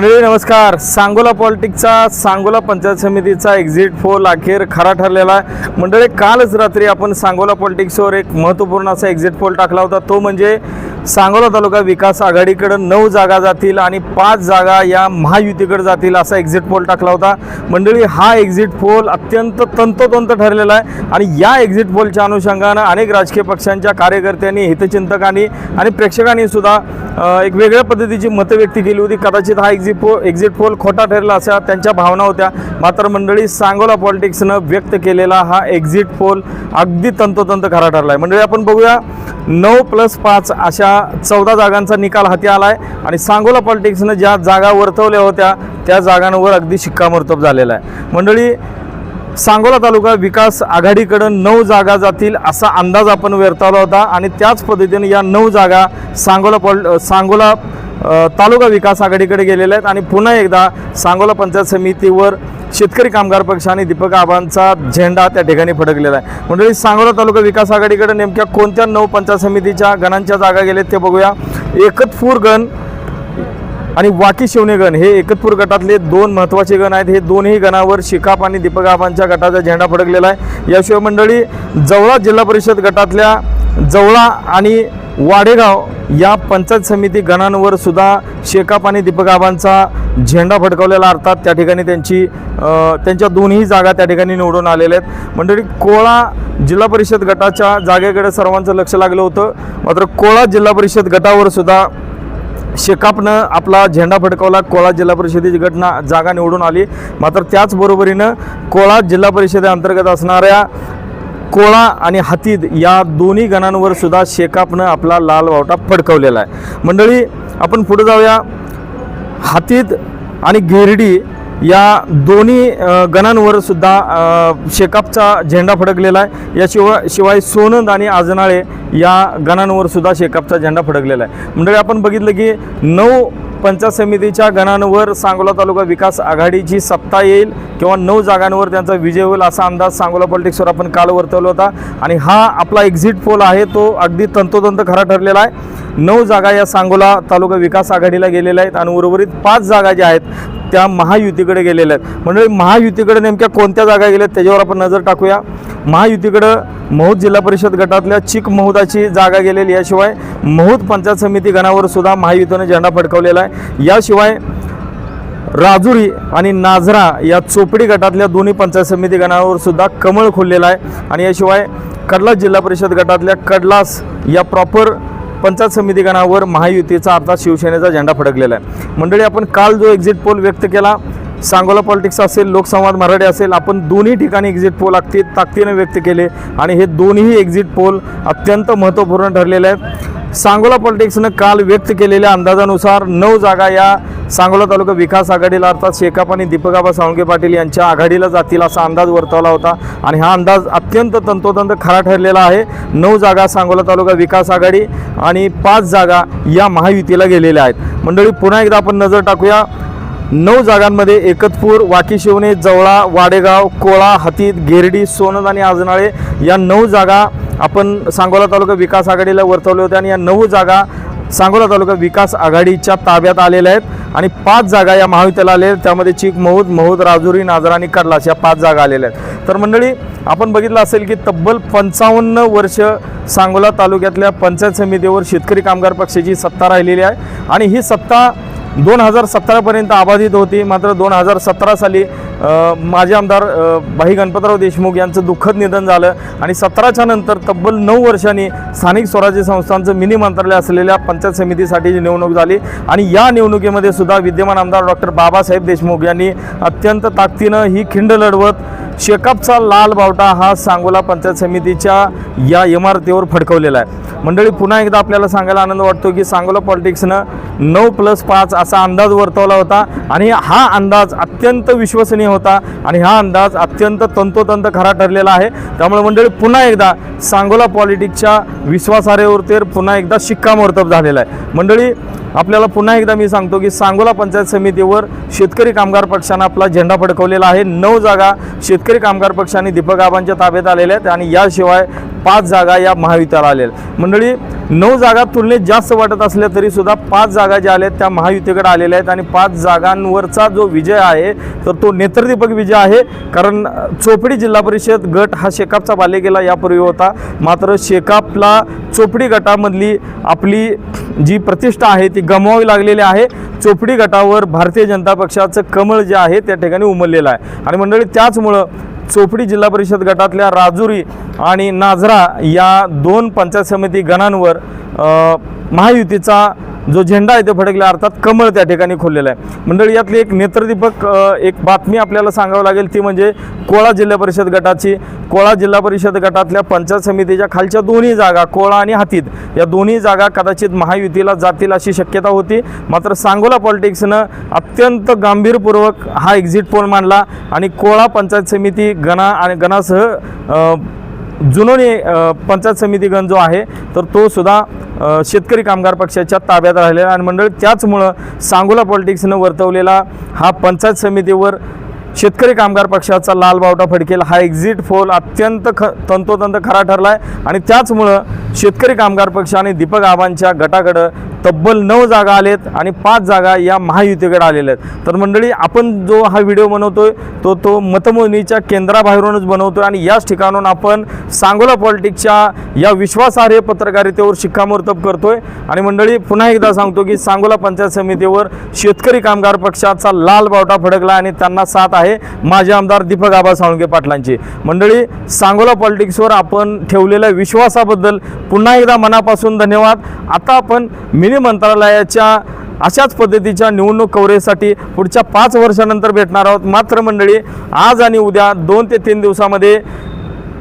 मंडळी नमस्कार. सांगोला पॉलिटिक्सचा सांगोला पंचायत समितीचा एक्झिट पोल अखेर खरा ठरलेला आहे. मंडळी कालच रात्री आपण सांगोला पॉलिटिक्सवर एक महत्त्वपूर्ण असा एक्झिट पोल टाकला होता. तो म्हणजे सांगोला तालुका विकास आघाडीकडं नऊ जागा जातील आणि पाच जागा या महायुतीकडे जातील असा एक्झिट पोल टाकला होता. मंडळी हा एक्झिट पोल अत्यंत तंतोतंत ठरलेला आहे आणि या एक्झिट पोलच्या अनुषंगानं अनेक राजकीय पक्षांच्या कार्यकर्त्यांनी हितचिंतकांनी आणि प्रेक्षकांनी सुद्धा एक वेगळ्या पद्धतीची मतं व्यक्त केली होती. कदाचित हा एक्झिट पो एक्झिट पोल खोटा ठरला अशा त्यांच्या भावना होत्या. मात्र मंडळी सांगोला पॉलिटिक्सनं व्यक्त केलेला हा एक्झिट पोल अगदी तंतोतंत खरा ठरला आहे मंडळी आपण बघूया नऊ प्लस पाच अशा चौदा जागांचा निकाल हाती आला आहे आणि सांगोला पॉलिटिक्सनं ज्या जागा वर्तवल्या होत्या त्या जागांवर अगदी शिक्कामोर्तब झालेला आहे. मंडळी सांगोला तालुका विकास आघाडीकडं नऊ जागा जातील असा अंदाज आपण वर्तवला होता आणि त्याच पद्धतीने या नऊ जागा सांगोला पॉल सांगोला तालुका विकास आघाडीकडे गेलेले आहेत आणि पुन्हा एकदा सांगोला पंचायत समितीवर शेतकरी कामगार पक्ष आणि दीपक आबांचा झेंडा त्या ठिकाणी फडकलेला आहे. मंडळी सांगोला तालुका विकास आघाडीकडे नेमक्या कोणत्या नऊ पंचायत समितीच्या गणांच्या जागा गेलेत ते बघूया. एकतपूर गण आणि वाकी शिवणे गण हे एकतपूर गटातले दोन महत्त्वाचे गण आहेत. हे दोन्ही गणावर शिकाप आणि दीपक आबांच्या गटाचा झेंडा फडकलेला आहे. याशिवाय मंडळी जवळा जिल्हा परिषद गटातल्या जवळा आणि वाडेगाव या पंचायत समिती गणांवर सुद्धा शेकाप आणि दीपकाबांचा झेंडा फडकवलेला अर्थात त्या ठिकाणी त्यांची त्यांच्या दोन्ही जागा त्या ठिकाणी निवडून आलेल्या आहेत. मंडळी कोळा जिल्हा परिषद गटाच्या जागेकडे सर्वांचं लक्ष लागलं होतं. मात्र कोळा जिल्हा परिषद गटावर सुद्धा शेकापनं आपला झेंडा फडकवला. कोळा जिल्हा परिषदेची घटना जागा निवडून आली. मात्र त्याचबरोबरीनं कोळा जिल्हा परिषदेअंतर्गत असणाऱ्या कोळा आणि हातीद या दोन्ही गणांवर सुद्धा शेकापनं आपला लाल वावटा फडकवलेला आहे. मंडळी आपण पुढे जाऊया. हातीद आणि घेरडी या दोन्ही गणांवर सुद्धा शेकापचा झेंडा फडकलेला आहे. याशिवाय शिवाय सोनंद आणि आजनाळे या गणांवर सुद्धा शेकापचा झेंडा फडकलेला आहे. मंडळी आपण बघितलं की नऊ पंचायत समितीच्या गणांवर सांगोला तालुका विकास आघाडीची सत्ता येईल किंवा नऊ जागांवर त्यांचा विजय होईल असा अंदाज सांगोला पॉलिटिक्सवर आपण काल वर्तवला होता. आणि हा आपला एक्झिट पोल आहे तो अगदी तंतोतंत खरा ठरलेला आहे. नऊ जागा या सांगोला तालुका विकास आघाडीला गेलेल्या आहेत आणि उर्वरित पाच जागा ज्या आहेत त्या महायुतीकडे गेलेल्या आहेत. म्हणजे महायुतीकडे नेमक्या कोणत्या जागा गेल्या त्याच्यावर आपण नजर टाकूया. महायुतीकडं महूद जिल्हा परिषद गटातल्या चिक महूदाची जागा गेलेली याशिवाय महूद पंचायत समिती गणावर सुद्धा महायुतीनं झेंडा फडकवलेला आहे. याशिवाय राजुरी आणि नाझरा या चोपडी गटातल्या दोन्ही पंचायत समिती गणावर सुद्धा कमळ खुललेला आहे. आणि याशिवाय कडलास जिल्हा परिषद गटातल्या कडलास या प्रॉपर पंचायत समिती गणावर महायुतीचा अर्थात शिवसेनेचा झेंडा फडकलेला आहे. मंडळी आपण काल जो एक्झिट पोल व्यक्त केला सांगोला पॉलिटिक्स असेल लोकसंवाद मराठी असेल आपण दोन्ही ठिकाणी एक्झिट पोल अगदी ताकदीने व्यक्त केले आणि हे दोन्ही एक्झिट पोल अत्यंत महत्त्वपूर्ण ठरलेले आहेत. सांगोला पॉलिटिक्सनं काल व्यक्त केलेल्या अंदाजानुसार नऊ जागा या सांगोला तालुका विकास आघाडीला अर्थात शेकाप आणि दीपकाबा साळुंके पाटील यांच्या आघाडीला जातील असा अंदाज वर्तवला होता. आणि हा अंदाज अत्यंत तंतोतंत खरा ठरलेला आहे. नऊ जागा सांगोला तालुका विकास आघाडी आणि पाच जागा या महायुतीला गेलेल्या आहेत. मंडळी पुन्हा एकदा आपण नजर टाकूया. नऊ जागांमध्ये एकतपूर वाकी शिवणे जवळा वाडेगाव कोळा हतीत गेरडी सोनद आणि आजनाळे या नऊ जागा आपण सांगोला तालुका विकास आघाडीला वर्तवले होते आणि या नऊ जागा सांगोला तालुका विकास आघाडीच्या ताब्यात आलेल्या आहेत. आणि पाच जागा या महाविद्यालयाला आलेल्या आहेत. त्यामध्ये चिकमहूद महूद महूद राजुरी नाजरा आणि कडलास या पाच जागा आलेल्या आहेत. तर मंडळी आपण बघितलं असेल की तब्बल पंचावन्न वर्ष सांगोला तालुक्यातल्या पंचायत समितीवर शेतकरी कामगार पक्षाची सत्ता राहिलेली आहे. आणि ही सत्ता दोन हजार सतरापर्यंत अबाधित होती. मात्र दोन हजार सतरा साली अ, माजी आमदार भाई गणपतराव देशमुख यांचं दुःखद निधन झालं आणि सतराच्या नंतर तब्बल नऊ वर्षांनी स्थानिक स्वराज्य संस्थांचं मिनी मंत्रालय असलेल्या पंचायत समितीसाठीची निवडणूक झाली आणि या निवडणुकीमध्ये सुद्धा विद्यमान आमदार डॉक्टर बाबासाहेब देशमुख यांनी अत्यंत ताकदीनं ही खिंड लढवत शेकापचा लाल बावटा हा सांगोला पंचायत समितीच्या या इमारतीवर फडकवलेला आहे. मंडळी पुन्हा एकदा आपल्याला सांगायला आनंद वाटतो की सांगोला पॉलिटिक्सनं नऊ प्लस पाच असा अंदाज वर्तवला होता आणि हा अंदाज अत्यंत विश्वसनीय होता आणि हा अंदाज अत्यंत तंतोतंत खरा ठरलेला आहे. त्यामुळे मंडळी पुन्हा एकदा सांगोला पॉलिटिक्सच्या विश्वासार्हतेवर पुन्हा एकदा शिक्कामोर्तब झालेला आहे. मंडळी आपल्याला पुन्हा एकदा मी सांगतो की सांगोला पंचायत समितीवर शेतकरी कामगार पक्षानं आपला झेंडा फडकवलेला आहे. नऊ जागा शेतकरी कामगार पक्षाने दीपक आबांच्या ताब्यात आलेल्या आहेत आणि याशिवाय पाच जागा या महाविद्याला आलेल्या आहेत. मंडळी नऊ जागा तुलनेत जास्त वाटत असल्या तरी सुद्धा पाच जागा ज्या आल्या आहेत त्या महायुतीकडे आलेल्या आहेत. आणि पाच जागांवरचा जो विजय आहे तर तो नेत्रदीपक विजय आहे. कारण चोपडी जिल्हा परिषद गट हा शेकापचा बालेकिल्ला यापूर्वी होता. मात्र शेकापला चोपडी गटामधली आपली जी प्रतिष्ठा आहे ती गमवावी लागलेली आहे. चोपडी गटावर भारतीय जनता पक्षाचं कमळ जे आहे त्या ठिकाणी उमललेलं आहे. आणि मंडळी त्याचमुळं चोपडी जिल्हा परिषद गटातल्या राजुरी आणि नाझरा या दोन पंचायत समिती गणांवर महायुतीचा जो झेंडा आहे तो फडकला अर्थात कमळ त्या ठिकाणी खोललेला आहे. मंडळी यातली एक नेत्रदीपक एक बातमी आपल्याला सांगावं लागेल ती म्हणजे कोळा जिल्हा परिषद गटाची. कोळा जिल्हा परिषद गटातल्या पंचायत समितीच्या खालच्या दोन्ही जागा कोळा आणि हातीत या दोन्ही जागा कदाचित महायुतीला जातील अशी शक्यता होती. मात्र सांगोला पॉलिटिक्सनं अत्यंत गांभीरपूर्वक हा एक्झिट पोल मांडला आणि कोळा पंचायत समिती गणा आणि गणासह जुनोनी पंचायत समितीगण जो आहे तर तो सुद्धा शेतकरी कामगार पक्षाच्या ताब्यात राहिलेला आणि मंडळ त्याचमुळं सांगोला पॉलिटिक्सनं वर्तवलेला हा पंचायत समितीवर शेतकरी कामगार पक्षाचा लाल बावटा फडकेल. हा एक्झिट फोल अत्यंत ख तंतोतंत खरा ठरला आहे आणि त्याचमुळं शेतकरी कामगार पक्ष आणि दीपक आबांच्या गटाकडं तब्बल नऊ जागा आलेत आणि पाच जागा या महायुतीकडे आलेल्या आहेत. तर मंडळी आपण जो हा व्हिडिओ बनवतोय तो तो मतमोजणीच्या केंद्राबाहेरूनच बनवतोय आणि याच ठिकाणून आपण सांगोला पॉलिटिक्सच्या या विश्वासार्ह पत्रकारितेवर शिक्कामोर्तब करतोय. आणि मंडळी पुन्हा एकदा सांगतो की सांगोला पंचायत समितीवर शेतकरी कामगार पक्षाचा लाल बावटा फडकला आणि त्यांना साथ आहे माझे आमदार दीपक आबा साळुंके पाटलांची. मंडळी सांगोला पॉलिटिक्सवर आपण ठेवलेल्या विश्वासाबद्दल पुन्हा एकदा मनापासून धन्यवाद. आता आपण मिनी मंत्रालयाच्या अशाच पद्धतीच्या निवडणूक कव्हरेजसाठी पुढच्या पाच वर्षानंतर भेटणार आहोत. मात्र मंडळी आज आणि उद्या दोन ते तीन दिवसामध्ये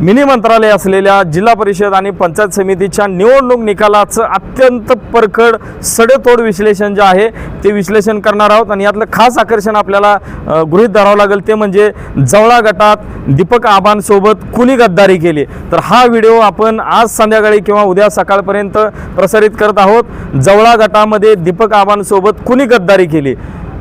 मिनी मंत्रालय असलेल्या जिल्हा परिषद आणि पंचायत समितीच्या निवडणूक निकालाचं अत्यंत परखड सडेतोड विश्लेषण जे आहे ते विश्लेषण करणार आहोत. आणि यातलं खास आकर्षण आपल्याला गृहित गृहीत धरावं लागेल ते म्हणजे जवळा गटात दीपक आबांसोबत कुणी गद्दारी केली? तर हा व्हिडिओ आपण आज संध्याकाळी किंवा उद्या सकाळपर्यंत प्रसारित करत आहोत. जवळा गटामध्ये दीपक आबांसोबत कुणी गद्दारी केली?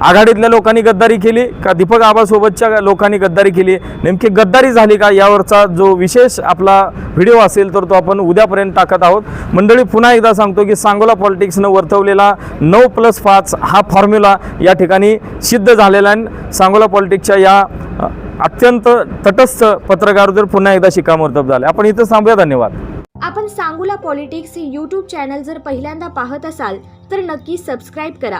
आघाडीतल्या लोकांनी गद्दारी केली का दीपक आबासोबतच्या लोकांनी गद्दारी केली? नेमकी गद्दारी झाली का यावरचा जो विशेष आपला व्हिडिओ असेल तर तो आपण उद्यापर्यंत टाकत आहोत. मंडळी पुन्हा एकदा सांगतो की सांगोला पॉलिटिक्सनं वर्तवलेला नऊ प्लस पाच हा फॉर्म्युला या ठिकाणी सिद्ध झालेला आहे. सांगोला पॉलिटिक्सच्या या अत्यंत तटस्थ पत्रकार जर पुन्हा एकदा शिक्कामोर्तब झाले. आपण इथं थांबूया. धन्यवाद. आपण सांगूला पॉलिटिक्स हे यूट्यूब चॅनल जर पहिल्यांदा पाहत असाल तर नक्की सबस्क्राईब करा.